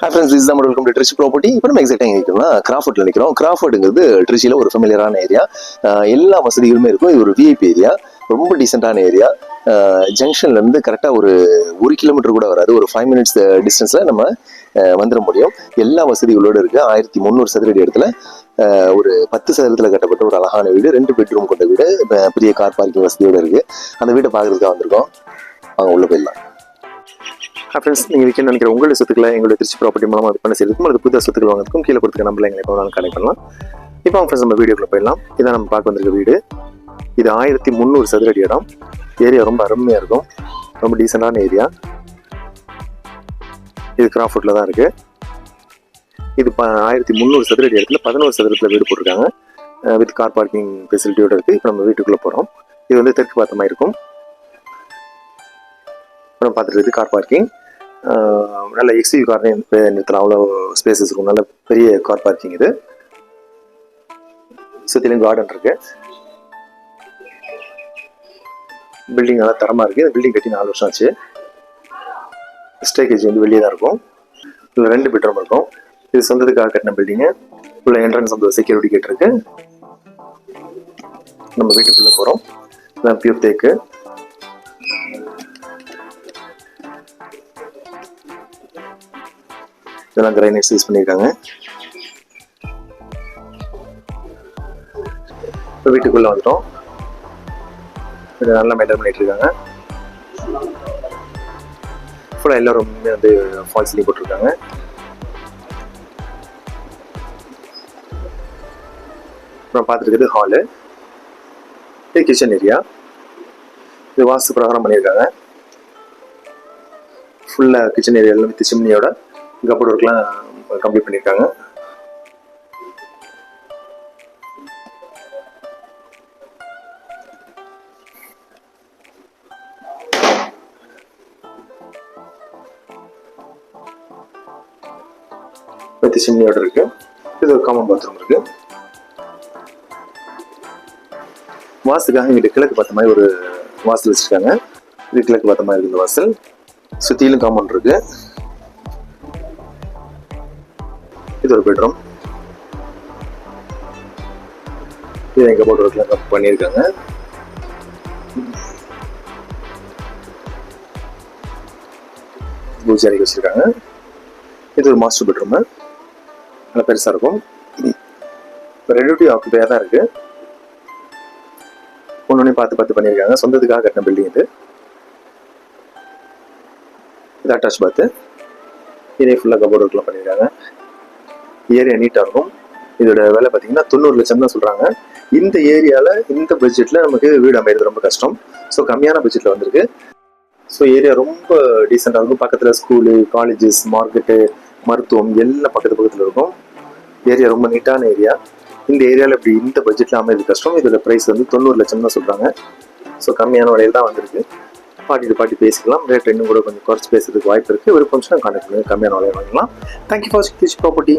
Hi friends is நம்ம welcome to Trichy property இப்போ நம்ம எக்ஸாக்டாக நிற்கிறோம்னா கிராஃபர்ட்ல நிற்கிறோம் கிராஃபர்டுங்கிறது ட்ரிச்சியில் ஒரு ஃபெமிலியரான ஏரியா எல்லா வசதிகளுமே இருக்கும். இது ஒரு விஐபி ஏரியா ரொம்ப டீசெண்டான ஏரியா ஜங்ஷன்லேருந்து கரெக்டாக ஒரு ஒரு கிலோமீட்டர் கூட வராது. ஒரு ஃபைவ் மினிட்ஸ் டிஸ்டன்ஸில் நம்ம வந்துட முடியும். எல்லா வசதிகளோடு இருக்குது ஆயிரத்தி முந்நூறு சதுரடி இடத்துல ஒரு பத்து சதுரத்தில் கட்டப்பட்ட ஒரு அழகான வீடு ரெண்டு பெட்ரூம் கொண்ட வீடு பெரிய கார் பார்க்கிங் வசதியோடு இருக்குது அந்த வீட்டை பார்க்குறதுக்காக வந்திருக்கோம். அவங்க உள்ளே போயிடலாம். ஃப்ரெண்ட்ஸ் நீங்கள் விற்க நினைக்கிற உங்களுடைய சொத்துக்களை எங்களுடைய திருச்சி ப்ராப்பர்ட்டி மூலமாக விற்பனை செய்யறதுக்கும் அல்லது புதிய சொத்துக்கள் வாங்குறதுக்கும் கீழே கொடுத்துக்க நம்பல எங்களை எப்போ வேணாலும் கனெக்ட் பண்ணலாம். இப்போ ஃப்ரெண்ட்ஸ் நம்ம வீடியோக்குள்ளே போயிடலாம். இதான் நம்ம பார்க்க வந்திருக்க வீடு. இது ஆயிரத்தி முந்நூறு சதுரடி இடம். ஏரியா ரொம்ப அருமையாக இருக்கும். ரொம்ப டீசெண்டான ஏரியா இது கிராஃபுட்டில் தான் இருக்குது இது ப ஆயிரத்தி முந்நூறு சதுரடி இடத்துல பதினோரு சதுரத்தில் வீடு போட்டிருக்காங்க. வித் கார் பார்க்கிங் ஃபெசிலிட்டியோட இருக்குது இப்போ நம்ம வீட்டுக்குள்ளே போகிறோம் இது வந்து தெற்கு பார்த்த மாதிரி இருக்கும். அப்புறம் பார்த்துட்டு கார் பார்க்கிங் நல்ல எக்ஸ்யூ கார் நிறுத்தலாம். அவ்வளோ ஸ்பேசஸ் இருக்கும். நல்ல பெரிய கார் பார்க்கிங் இது. சுற்றிலும் கார்டன் இருக்கு. பில்டிங் நல்லா தரமாக இருக்குது இந்த பில்டிங் கட்டி நாலு வருஷம் ஆச்சு. ஸ்டேகேஜ் வந்து வெளியே தான் இருக்கும். இதில் ரெண்டு பெட்ரூம் இருக்கும். இது சொந்தத்துக்காக கட்டின பில்டிங்கு உள்ள என்ட்ரன்ஸ் வந்து செக்யூரிட்டி கேட் இருக்கு. நம்ம வீட்டுக்குள்ளே போகிறோம் இதான் பியூர் தேக்கு இதெல்லாம் கிரைனைட்ஸ் யூஸ் பண்ணியிருக்காங்க இப்போ வீட்டுக்குள்ளே வந்துட்டோம். இது நல்லா மெயின்டைன் பண்ணிட்டு இருக்காங்க. ஃபுல்லாக எல்லா ரூமுமே வந்து ஃபால்ஸ்லேயும் போட்டிருக்காங்க. அப்புறம் பார்த்துருக்குது ஹாலு இது கிச்சன் ஏரியா இது வாஸ்து பிரகாரம் பண்ணியிருக்காங்க ஃபுல்லாக கிச்சன் ஏரியாவில் வித் சிம்னியோட கப்போர்ட் ஒர்க்லாம் கம்ப்ளீட் பண்ணியிருக்காங்க வித் சிம்னியோட இருக்கு. இது ஒரு காமன் பாத்ரூம் இருக்கு. வாசலுக்காக இங்கிட்ட கிழக்கு பார்த்த மாதிரி ஒரு வாசல் வச்சிருக்காங்க. இது கிழக்கு பார்த்த மாதிரி இருக்கு இந்த வாசல். சுத்தியிலும் காமன் இருக்கு. இது ஒரு பெட்ரூம் இது எங்க போட்டு கப் பண்ணியிருக்காங்க. பூஜாரிக்கு வச்சிருக்காங்க. இது ஒரு மாஸ்டர் பெட்ரூம் நல்லா பெருசா இருக்கும். ரெண்டு டு ஆக்குபையாக தான் இருக்கு. ஒன்று பார்த்து பார்த்து பண்ணியிருக்காங்க. சொந்தத்துக்காக கட்டின பில்டிங் இது. இது அட்டாச் பாத்து இதே ஃபுல்லாக கபோர்ட் ஒர்க்லாம் பண்ணியிருக்காங்க. ஏரியா நீட்டாக இருக்கும் இதோட விலை பார்த்தீங்கன்னா தொண்ணூறு லட்சம் தான் சொல்கிறாங்க இந்த ஏரியாவில் இந்த பட்ஜெட்டில் நமக்கு வீடு அமைகிறது ரொம்ப கஷ்டம். ஸோ கம்மியான பட்ஜெட்டில் வந்திருக்கு. ஸோ ஏரியா ரொம்ப டீசெண்டாக இருக்கும். பக்கத்தில் ஸ்கூலு காலேஜஸ் மார்க்கெட்டு மருத்துவம் எல்லாம் பக்கத்து பக்கத்தில் இருக்கும். ஏரியா ரொம்ப நீட்டான ஏரியா இந்த ஏரியாவில் இப்படி இந்த பட்ஜெட்டில் அமைறது கஷ்டம். இதோட ப்ரைஸ் வந்து தொண்ணூறு லட்சம் தான் சொல்கிறாங்க ஸோ கம்மியான விலையில் தான் வந்திருக்கு. பாட்டி பாட்டி பேசிக்கலாம். ரேட் இன்னும் கூட கொஞ்சம் குறைச்சி பேசுறதுக்கு வாய்ப்பு இருக்குது விருப்பம் கான்டாக்ட் பண்ணி கம்மியான விலையை வாங்கலாம் தேங்க்யூ ஃபார் ப்ராப்பர்ட்டி